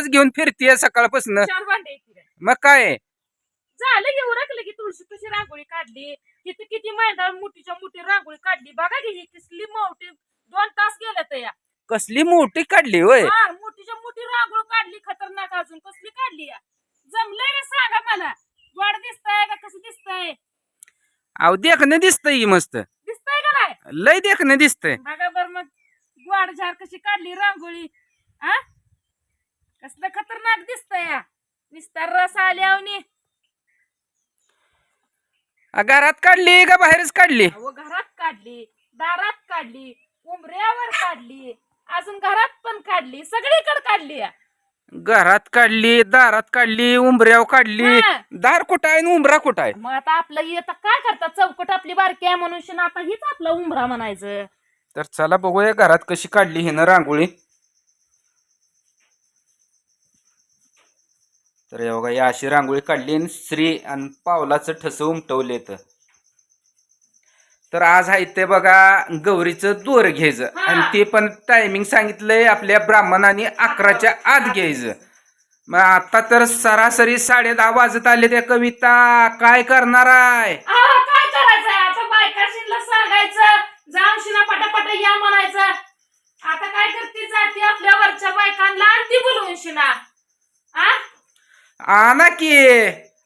एकच घेऊन फिरतीये सकाळपासून. चार भांडे आहेत तिकडे. मग काय? झालं की उरकलं की तुळशी कशी रांगोळी काढली? किती किती मैदान मोठीच्या मोठी रांगोळी काढली. बघा की ही कसली मोठी दोन तास गेले तर या. कसली मोठी काढली होय? हा मोठीच्या मोठी रांगोळी काढली खतरनाक अजून. कसली काढली या? जमलंय का सांगा मला? गोड दिसतंय का? कसं दिसतंय? अहो देखणं दिसतंय की मस्त. दिसतंय का नाही? लय देखणं दिसतंय. बघा बर मग. गोड झार कशी काढली रांगोळी? हा? कसलं खतरनाक दिसतंय या. निस्तार रस आल्यावनी घरात काढली का बाहेरच काढली? अहो घरात काढली दारात काढली उंबऱ्यावर काढली अजून घरात पण काढली सगळीकडे काढली या. घरात काढली दारात काढली उंबऱ्यावर काढली. हा. दार कुठं आहे आणि उंबरा कुठं आहे? मग आता आपलं हे आता काय करतात? चौकट आपली बारकी आहे म्हणून शिना आता हीच आपला उंबरा म्हणायचं. तर चला बघूया घरात कशी काढली हिनं रांगोळी. तर हे बघा या अशी रांगोळी काढली आणि श्री आणि पावलाचं ठस उमटवले तर आज आहे ते बघा गौरीचं दोर घ्यायचं. आणि ते पण टायमिंग सांगितलंय आपल्या ब्राह्मणाने अकराच्या आत घ्यायचं. मग आता तर सरासरी साडे दहा वाजत आले त्या कविता. काय करणार आहे? अहो, काय करायचं? आता बायकाशीला सांगायचं जाऊन शिना पटापट या म्हणायचं. आता काय करते जाते आपल्या वरच्या बायकांना ती बोलवून शिना आ? आणा की.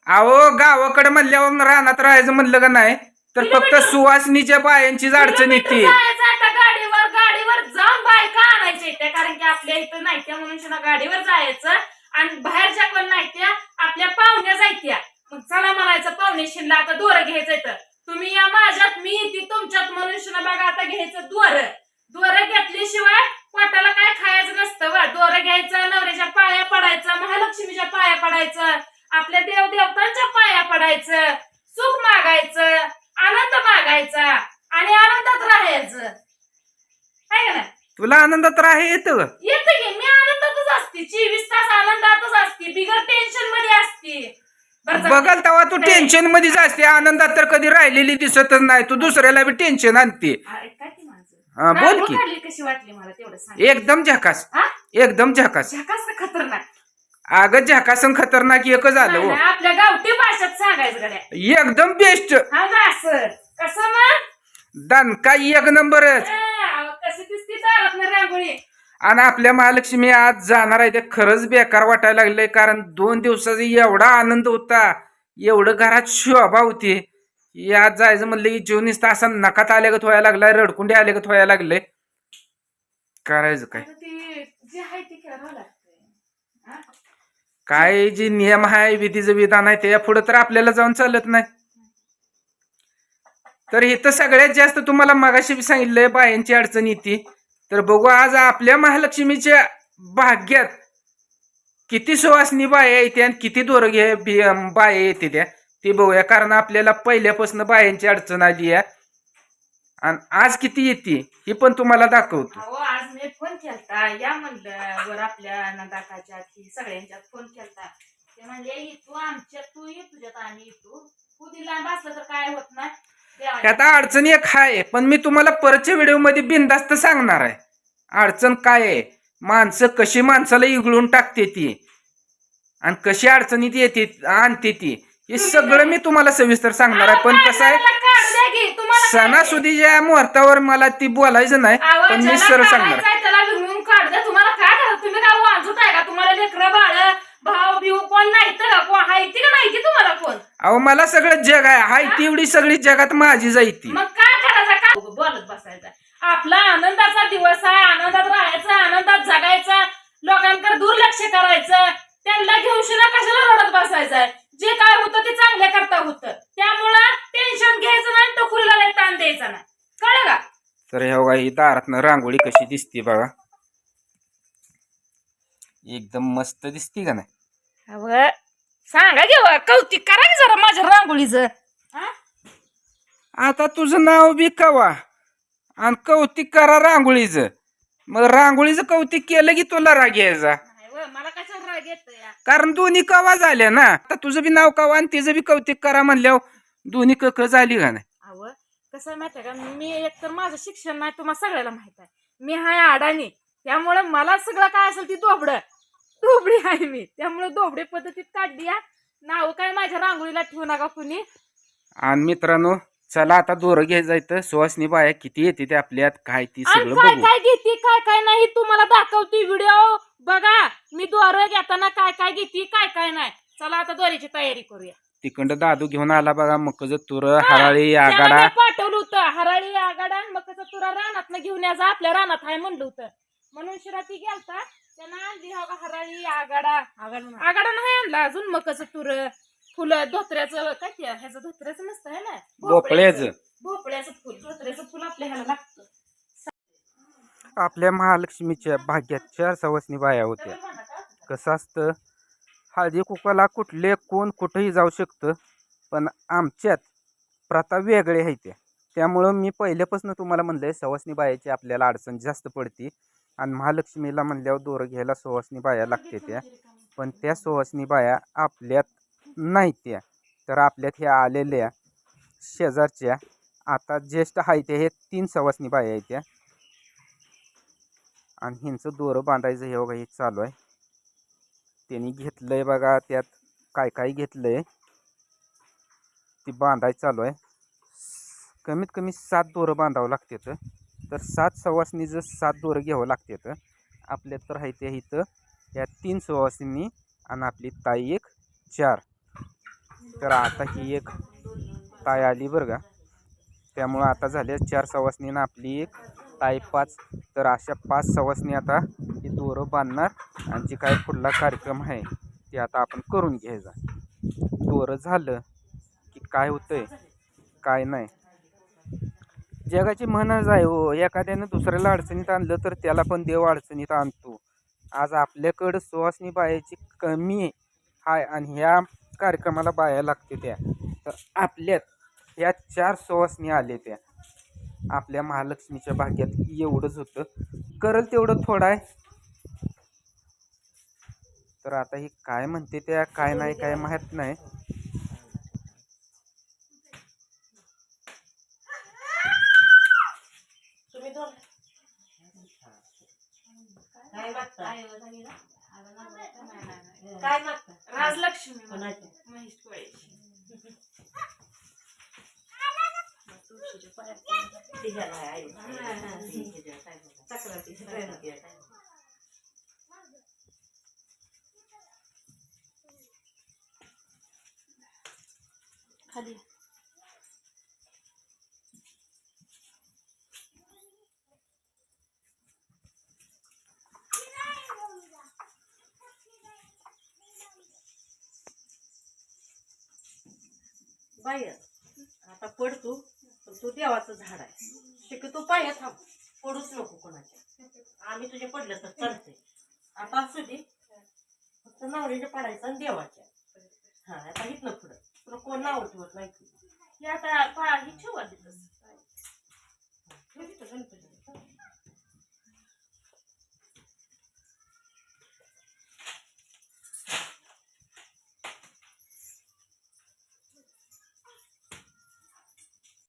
अहो गावाकडे म्हणल्यावर रानात राहायचं म्हणलं का नाही? तर फक्त सुवासनीच्या बायांचीच अडचण येते जायचं आता गाडीवर गाडीवर जाऊन बायका आणायच्या कारण की आपल्या इथं नाही त्या म्हणून शिना गाडीवर जायचं. आणि बाहेरच्या कोण नाही त्या आपल्या पाहुण्या जायत्या मग चला म्हणायचं पाहुणे शिनला आता दोर घ्यायचं तुम्ही या माझ्यात मी ती तुमच्यात म्हणून शिना बघा आता घ्यायचं दोर दोर घेतल्याशिवाय पोटाला काय खायचं नसतं वा दोर घ्यायचं नवऱ्याच्या पाया पडायचं महालक्ष्मीच्या पाया पडायचं आपल्या देव देवतांच्या पाया पडायचं सुख मागायचं आनंद मागायचा आणि आनंदात राहायचं आहे का नाही? तुला आनंदात राहे येतं येतं की मी आनंदातच असते. चोवीस तास आनंदातच असते. बिगर टेन्शनमध्ये असते. बरं. बघाल तेव्हा तू टेन्शन मध्येच असते आनंदात तर कधी राहिलेली दिसतच नाही. तू दुसऱ्याला बी टेन्शन आणते. अरे, काय ते माझं? हा, बोल की. काढली कशी वाटली मला तेवढं सांग. एकदम झकास. हा? एकदम झकास. झकास का खतरनाक? अगं झकासन खतरनाक एक झालं नाही, हो. नाही, आपल्या गावठी भाषेत सांगायचं गड्या. एकदम बेस्ट हा असं कसं मग? दणका एक नंबरच. अहो, कशी दिसते दारात रांगोळी. आणि आपल्या महालक्ष्मी आज जाणार आहे ते खरंच बेकार वाटायला लागले कारण दोन दिवसाचा एवढा आनंद होता एवढं घरात शोभा होती. यात जायचं म्हणलं की जीवनीस तासन नकात आल्यागत व्हायला लागलाय रडकुंडे आल्यागत व्हायला लागले करायचं काय? काय जे नियम आहे विधीचं विधान आहे त्या पुढे तर आपल्याला जाऊन चालत नाही. तर इथं सगळ्यात जास्त तुम्हाला मगाशी सांगितलंय बायांची अडचण येते. तर बघू आज आपल्या महालक्ष्मीच्या भाग्यात किती सुवासनी बाया येते आणि किती दोरगे बाया येते त्या. ते बघूया कारण आपल्याला पहिल्यापासून बायांची अडचण आली आहे. आणि आज किती येते हे पण तुम्हाला दाखवतो. आज मी फोन केलता. या म्हणलं वर आपल्या नदाकाच्या सगळ्यांच्यात फोन केलता. ते म्हणले तू आमच्या तू ये तुझ्यात आम्ही तू तू दिला लांब असलं तर काय होत नाही. आता अडचण एक आहे पण मी तुम्हाला परतच्या व्हिडिओमध्ये बिनधास्त सांगणार आहे. अडचण काय आहे? माणसं कशी माणसाला इगळून टाकते ती? आणि कशी अडचणीत येते आणते ती? हे सगळं मी तुम्हाला सविस्तर सांगणार आहे. पण कसं आहे? सणासुदीच्या मुहूर्तावर मला ती बोलायचं नाही पण मी सरळ सांगणार. तुम्हाला काय तुम्ही काय वाजूट आहे का? तुम्हाला लेकरं बाळ कोण नाही तर कोण का नाही की तुम्हाला कोण? अहो मला सगळं जग आहे. हाय तेवढी सगळी जगात माझी जायती. मग काय करायचं? काय? बोलत बसायचं. आपला आनंदाचा दिवस आहे आनंदात राहायचं आनंदात जगायचं लोकांकडे दुर्लक्ष करायचं. त्यांना घेऊन शिना कशाला रडत बसायचंय? जे काय होतं ते चांगल्या करता होतं. त्यामुळं टेन्शन घ्यायचं नाही टोकुरीला लय ताण द्यायचा नाही. कळलं का? तर हे बघा ही दारातनं रांगोळी कशी दिसते बघा. एकदम मस्त दिसते का नाही? अवं, सांगा घेऊ कौतिक करा की जरा माझ्या रांगोळीचं. आता तुझं नाव बी कवा? आणि कौतिक करा रांगोळीचं. मग रांगोळीचं कौतिक केलं की तुला राग यायचा. नाही व, मला कशाला राग येत या कारण दोन्ही कवा झाल्या ना? आता तुझं बी नाव कवा आणि तिचं बी कौतिक करा म्हणल्यावर दोन्ही कक झाली का नाही? अव कसं आहे माहिती आहे का? मी एक तर माझं शिक्षण नाही तुम्हाला सगळ्याला माहीत आहे. मी हाय अडाणी. त्यामुळे मला सगळं काय असेल ती दोबड दोबडी आहे मी. त्यामुळे दोबडे पद्धतीत काढली या नाव काय माझ्या रांगोळीला ठेवू नका कुणी. आणि मित्रांनो चला आता दोरं घ्यायचं जायचं. सुवासनी बाया किती येते ते आपल्यात काय ती आणि सगळं काय बघू. काय घेते काय काय नाही तुम्हाला दाखवते व्हिडिओ बघा मी दोरं घेताना काय काय घेते काय काय नाही. चला आता दोरीची तयारी करूया. तिकडं दादू घेऊन आला बघा मकज तुर हराळी त्याला आगाडा. मी पाठवलं होतं हराळी आगाडा मकाचा तुरा रानात घेऊन यायचा आपल्या रानात आहे म्हणलं होतं. म्हणून शिरा ती गेलता. त्यानं आणली हो का हराळी आगाडा. आगाडा नाही. आणला अजून मकाचं तुर फुलं धोत्र्याचं काय ते ह्याचं धोत्र्याचं नसतं है ना? भोपळ्याचं. भोपळ्याचं फुल धोत्र्याचं फुल आपल्या ह्याला लागतं. आपल्या महालक्ष्मीच्या भाग्यात चार सवासनी बाया होत्या. कसं असतं? हळदी कुकाला कुठले कोण कुठंही जाऊ शकतं पण आमच्यात प्रथा वेगळे त्या त्यामुळं मी पहिल्यापासून तुम्हाला म्हणलं आहे सवासनी बायाची आपल्याला अडचण जास्त पडते. आणि महालक्ष्मीला म्हणल्यावर दोरं घ्यायला सुवासनी बाया लागते त्या. पण त्या सुवासनी बाया आपल्यात नाही त्या. तर आपल्यात ह्या आलेल्या शेजारच्या आता ज्येष्ठ आहे त्या हे तीन सवासनी बाया आहेत त्या. आणि ह्यांचं दोरं बांधायचं हे बघा हे चालू आहे. त्यांनी घेतलंय बघा त्यात काय काय घेतलंय. ती बांधायचं चालू आहे. कमीत कमी सात दोरं बांधावं लागतात तर. तर सात सवासनीचं सात दोरं घ्यावं लागतात आपल्या तर आहे त्या इथं या तीन सवासनी आणि आपली ताई एक चार. तर आता ही एक ताई आली बरं का. त्यामुळं आता झाल्या चार सवासनी आपली एक ताई पाच. तर अशा पाच सवासनी आता ही दोरं बांधणार आणि जे काय पुढला कार्यक्रम आहे ते आता आपण करून घ्यायचा. दोरं झालं की काय होतं आहे काय नाही. जगाची म्हणच आहे हो. एखाद्यानं दुसऱ्याला अडचणीत आणलं तर त्याला पण देव अडचणीत आणतो. आज आपल्याकडं सुवासनी बायाची कमी आहे आणि ह्या कार्यक्रमाला बाया लागते त्या. तर आपल्यात ह्या चार सुवासनी आले त्या. आपल्या महालक्ष्मीच्या भाग्यात एवढंच होतं. करल तेवढं थोडं आहे. तर आता ही काय म्हणते त्या काय नाही काय माहीत नाही. काय मागता? काय मागता? राजलक्ष्मी? महेश कोळेची. तिघाला आहे, आई. तिघीच्या काय बोलता? तक्रारीची काय म्हणते, काय म्हणते? खाली बाहेर. आता पड तू पण तू देवाचं झाड आहे. शक्यतो पाया थांब पडूच नको कोणाच्या. आम्ही तुझे पडलं तर चालतंय आता असू दे फक्त नवरीने पडायचं आणि देवाच्या. हा आता इथनं पुढं. तुला कोण नाव ठेवत नाही हे आता ही ठेवा